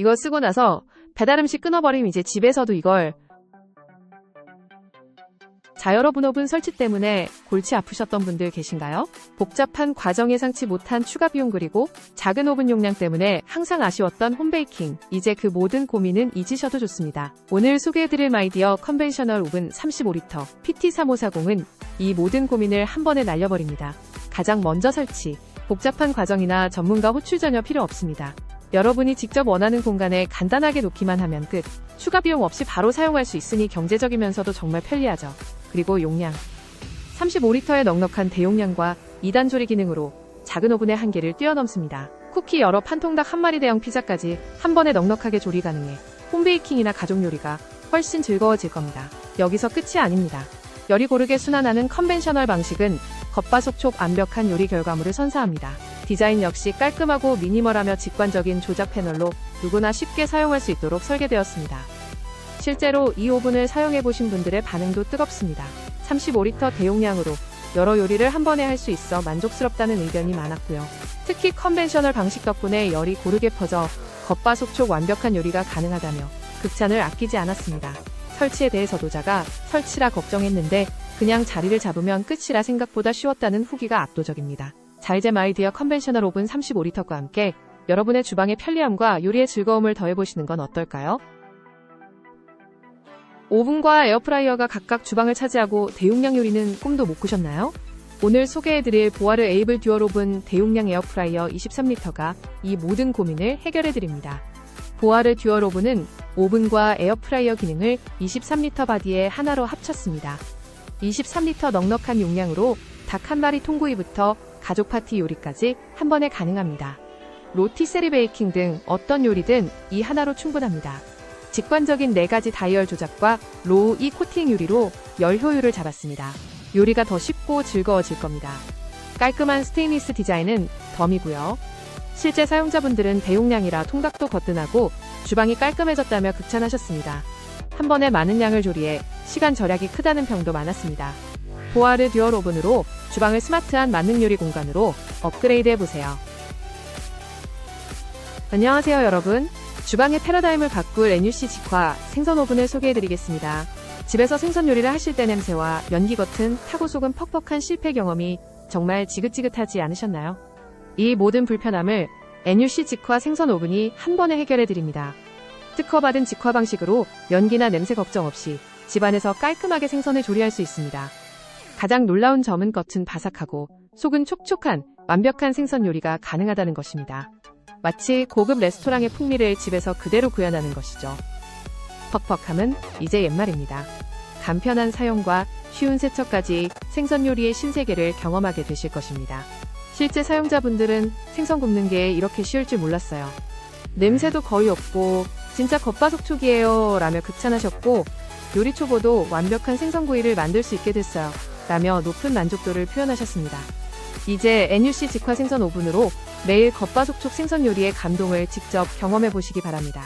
이거 쓰고 나서 배달음식 끊어버림 이제 집에서도 이걸 자 여러분 오븐 설치 때문에 골치 아프셨던 분들 계신가요? 복잡한 과정 예상치 못한 추가 비용 그리고 작은 오븐 용량 때문에 항상 아쉬웠던 홈베이킹 이제 그 모든 고민은 잊으셔도 좋습니다. 오늘 소개해드릴 마이디어 컨벤셔널 오븐 35리터 PT3540은 이 모든 고민을 한 번에 날려버립니다. 가장 먼저 설치 복잡한 과정이나 전문가 호출 전혀 필요 없습니다. 여러분이 직접 원하는 공간에 간단하게 놓기만 하면 끝. 추가 비용 없이 바로 사용할 수 있으니 경제적이면서도 정말 편리하죠. 그리고 용량. 35리터의 넉넉한 대용량과 2단 조리 기능으로 작은 오븐의 한계를 뛰어넘습니다. 쿠키 여러 판 통닭 한 마리 대형 피자까지 한 번에 넉넉하게 조리 가능해 홈베이킹이나 가족 요리가 훨씬 즐거워질 겁니다. 여기서 끝이 아닙니다. 열이 고르게 순환하는 컨벤셔널 방식은 겉바속촉 완벽한 요리 결과물을 선사합니다. 디자인 역시 깔끔하고 미니멀하며 직관적인 조작 패널로 누구나 쉽게 사용할 수 있도록 설계되었습니다. 실제로 이 오븐을 사용해보신 분들의 반응도 뜨겁습니다. 35리터 대용량으로 여러 요리를 한 번에 할 수 있어 만족스럽다는 의견이 많았고요. 특히 컨벤셔널 방식 덕분에 열이 고르게 퍼져 겉바속촉 완벽한 요리가 가능하다며 극찬을 아끼지 않았습니다. 설치에 대해 저도자가 설치라 걱정했는데 그냥 자리를 잡으면 끝이라 생각보다 쉬웠다는 후기가 압도적입니다. 자이제 마이디어 컨벤셔널 오븐 35리터과 함께 여러분의 주방의 편리함과 요리의 즐거움을 더해보시는 건 어떨까요? 오븐과 에어프라이어가 각각 주방을 차지하고 대용량 요리는 꿈도 못 꾸셨나요? 오늘 소개해드릴 보아르 에이블 듀얼 오븐 대용량 에어프라이어 23리터가 이 모든 고민을 해결해드립니다. 보아르 듀얼 오븐은 오븐과 에어프라이어 기능을 23리터 바디에 하나로 합쳤습니다. 23리터 넉넉한 용량으로 닭 한 마리 통구이부터 가족 파티 요리까지 한 번에 가능합니다. 로티 세리 베이킹 등 어떤 요리든 이 하나로 충분합니다. 직관적인 4가지 다이얼 조작과 로우 이 코팅 유리로 열 효율을 잡았습니다. 요리가 더 쉽고 즐거워질 겁니다. 깔끔한 스테인리스 디자인은 덤이고요. 실제 사용자분들은 대용량이라 통각도 거뜬하고 주방이 깔끔해졌다며 극찬하셨습니다. 한 번에 많은 양을 조리해 시간 절약이 크다는 평도 많았습니다. 보아르 듀얼 오븐으로 주방을 스마트한 만능 요리 공간으로 업그레이드 해보세요. 안녕하세요 여러분. 주방의 패러다임을 바꿀 NUC 직화 생선 오븐을 소개해드리겠습니다. 집에서 생선 요리를 하실 때 냄새와 연기 겉은 타고 속은 퍽퍽한 실패 경험이 정말 지긋지긋하지 않으셨나요? 이 모든 불편함을 NUC 직화 생선 오븐이 한 번에 해결해드립니다. 특허받은 직화 방식으로 연기나 냄새 걱정 없이 집안에서 깔끔하게 생선을 조리할 수 있습니다. 가장 놀라운 점은 겉은 바삭하고 속은 촉촉한 완벽한 생선 요리가 가능하다는 것입니다. 마치 고급 레스토랑의 풍미를 집에서 그대로 구현하는 것이죠. 퍽퍽함은 이제 옛말입니다. 간편한 사용과 쉬운 세척까지 생선 요리의 신세계를 경험하게 되실 것입니다. 실제 사용자분들은 생선 굽는 게 이렇게 쉬울 줄 몰랐어요. 냄새도 거의 없고 진짜 겉바속촉이에요 라며 극찬하셨고 요리 초보도 완벽한 생선구이를 만들 수 있게 됐어요 라며 높은 만족도를 표현하셨습니다. 이제 NUC 직화 생선 오븐으로 매일 겉바속촉 생선 요리의 감동을 직접 경험해 보시기 바랍니다.